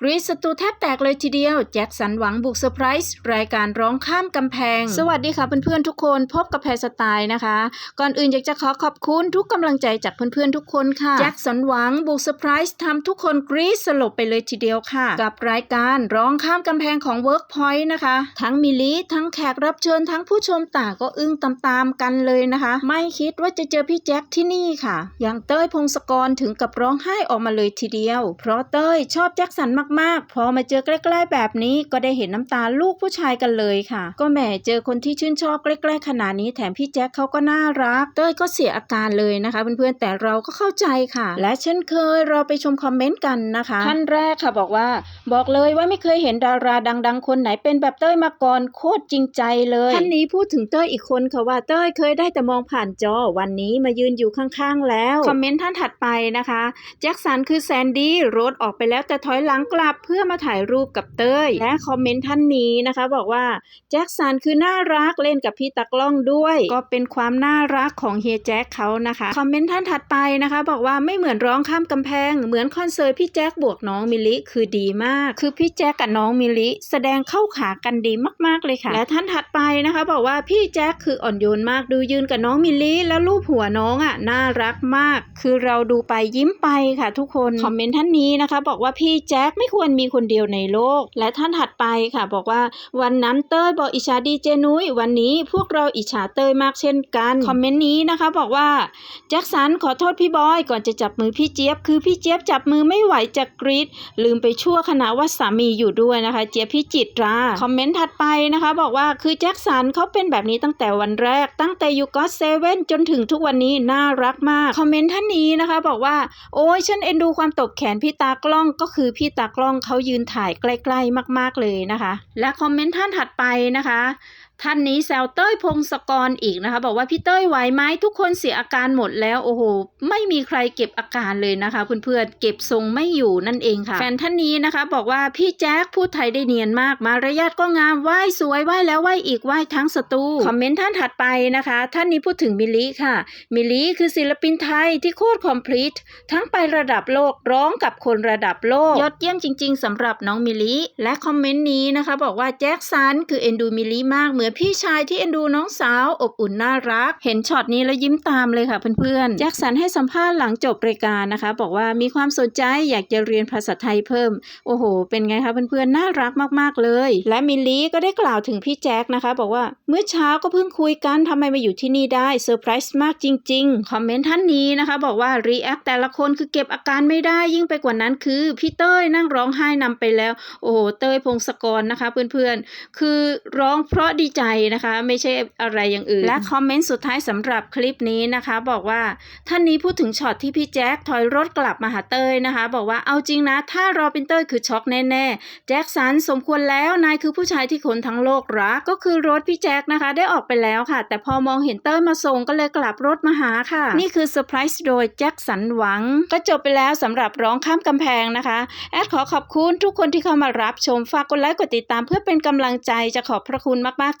กรีซสตูแทบแตกเลยทีเดียว แจ็คสันหวังบุกเซอร์ไพรส์รายการร้องข้ามกำแพง สวัสดีค่ะเพื่อนๆทุกคนพบกับแพรสไตล์นะคะ ก่อนอื่นอยากจะขอขอบคุณทุกกำลังใจจากเพื่อนๆทุกคนค่ะ แจ็คสันหวังบุกเซอร์ไพรส์ทำทุกคนกรีซสลบไปเลยทีเดียวค่ะ กับรายการร้องข้ามกำแพงของ Workpoint นะคะ ทั้งมิลิทั้งแขกรับเชิญทั้งผู้ชมต่างก็อึ้งตามๆกันเลยนะคะ ไม่คิดว่าจะเจอพี่แจ็คที่นี่ค่ะ อย่างเต้ยพงศกรถึงกับร้องไห้ออกมาเลยทีเดียว เพราะเต้ยชอบแจ็คสันมากๆ พอมาเจอใกล้ๆแบบนี้ก็ได้เห็นน้ำตาลูกผู้ชายกันเลยค่ะ ก็แหมเจอคนที่ชื่นชอบใกล้ๆขนาดนี้แถมพี่แจ็คเขาก็น่ารักเต้ยก็เสียอาการเลยนะคะเพื่อนๆแต่เราก็เข้าใจค่ะ และเช่นเคยเราไปชมคอมเมนต์กันนะคะท่านแรกค่ะบอกว่า บอกเลยว่าไม่เคยเห็นดาราดัง ๆ คนไหนเป็นแบบเต้ยมาก่อนโคตรจริงใจเลยท่านนี้พูดถึงเต้ยอีกคนค่ะว่าเต้ยเคยได้แต่มองผ่านจอวันนี้มายืนอยู่ข้างๆ แล้วคอมเมนต์ท่านถัดไปนะคะแจ็คสันคือแซนดี้รถออกไปแล้วแต่ถอยหลังกลับเพื่อมาถ่ายรูปกับเต้ย และคอมเมนต์ท่านนี้นะคะ บอกว่าแจ็คสันคือน่ารักเล่นกับพี่ตากล้องด้วย ก็เป็นความน่ารักของเฮียแจ็คเขานะคะคอมเมนต์ท่านถัดไปนะคะ บอกว่าไม่เหมือนร้องข้ามกำแพง เหมือนคอนเสิร์ตพี่แจ็คบวกน้องมิลิคือดีมาก คือพี่แจ็คกับน้องมิลิแสดงเข้าขากันดีมากๆเลยค่ะ และท่านถัดไปนะคะ บอกว่าพี่แจ็คคืออ่อนโยนมากดูยืนกับน้องมิลิแล้วรูปหัวน้องอะน่ารักมาก คือเราดูไปยิ้มไปค่ะ ทุกคนคอมเมนต์ท่านนี้นะคะ บอกว่าพี่แจ็คไม่ควรมีคนเดียวในโลก และท่านถัดไปค่ะ บอกว่าวันนั้นเต้ยบอกอิจฉาดีเจนุ้ยวันนี้พวกเราอิจฉาเต้ยมากเช่นกันคอมเมนต์นี้นะคะ บอกว่าแจ็คสันขอโทษพี่บอยก่อนจะจับมือพี่เจี๊ยบคือพี่เจี๊ยบจับมือไม่ไหวจะกรีดลืมไปชั่วขณะว่าสามีอยู่ด้วยนะคะ เจี๊ยบพี่จิตราคอมเมนต์ถัดไปนะคะ บอกว่าคือแจ็คสันเขาเป็นแบบนี้ตั้งแต่วันแรก ตั้งแต่อยู่ก็เซเว่นจนถึงทุกวันนี้น่ารักมากคอมเมนต์ท่านนี้นะคะ บอกว่า โอ้ยฉันเอ็นดูความตบแขนพี่ตากล้องก็คือพี่ตากล้องเขายืนถ่ายใกล้ ๆ มาก ๆเลยนะคะ และคอมเมนต์ท่านถัดไปนะคะ ท่านนี้แซวเต้ยพงศกรอีกนะคะ บอกว่าพี่เต้ยไหวไหมทุกคนเสียอาการหมดแล้วโอ้โหไม่มีใครเก็บอาการเลยนะคะเพื่อนๆเก็บทรงไม่อยู่นั่นเองค่ะแฟนท่านนี้นะคะบอกว่าพี่แจ๊คพูดไทยได้เนียนมากมารยาทก็งามไหวสวยไหวแล้วไหวอีกไหวทั้งสตูคอมเมนต์ท่านถัดไปนะคะ ท่านนี้พูดถึงมิลลิค่ะ มิลลิคือศิลปินไทยที่โคตรคอมพลีททั้งไประดับโลกร้องกับคนระดับโลก ยอดเยี่ยมจริง ๆสำหรับน้องมิลลิและคอมเมนต์นี้นะคะ บอกว่าแจ็คสันคือเอ็นดูมิลลิมากเหมือนพี่ชายที่เอ็นดูน้องสาวอบอุ่นน่ารัก เห็นช็อตนี้แล้วยิ้มตามเลยค่ะเพื่อนๆแจ็คสันให้สัมภาษณ์หลังจบรายการนะคะ บอกว่ามีความสนใจอยากจะเรียนภาษาไทยเพิ่ม โอ้โห เป็นไงคะเพื่อนๆน่ารักมากๆเลย และมิลลิก็ได้กล่าวถึงพี่แจ็คนะคะ บอกว่าเมื่อเช้าก็เพิ่งคุยกันทำไมมาอยู่ที่นี่ได้เซอร์ไพรส์มากจริงๆ คอมเมนต์ท่านนี้นะคะ บอกว่ารีแอคแต่ละคนคือเก็บอาการไม่ได้ยิ่งไปกว่านั้นคือพี่เต้ยนั่งร้องไห้นำไปแล้ว โอ้โหเต้ยพงศกรนะคะ เพื่อนๆ คือร้องเพราะดีใจนะคะ ไม่ใช่อะไรอย่างอื่น และคอมเมนต์สุดท้ายสำหรับคลิปนี้นะคะ บอกว่าท่านนี้พูดถึงช็อตที่พี่แจ็คถอยรถกลับมาหาเต้ยนะคะ บอกว่าเอาจริงนะ ถ้ารอเป็นเต้ยคือช็อกแน่ๆแจ็คสันสมควรแล้วนายคือผู้ชายที่คนทั้งโลกรักก็คือรถพี่แจ็คนะคะ ได้ออกไปแล้วค่ะ แต่พอมองเห็นเต้ยมาส่งก็เลยกลับรถมาหาค่ะ นี่คือเซอร์ไพรส์โดยแจ็คสันหวัง ก็จบไปแล้วสำหรับร้องข้ามกำแพงนะคะแอดขอขอบคุณทุกคนที่เข้ามารับชมฝากกดไลค์กดติดตามเพื่อเป็นกำลังใจจะขอบพระคุณมากๆ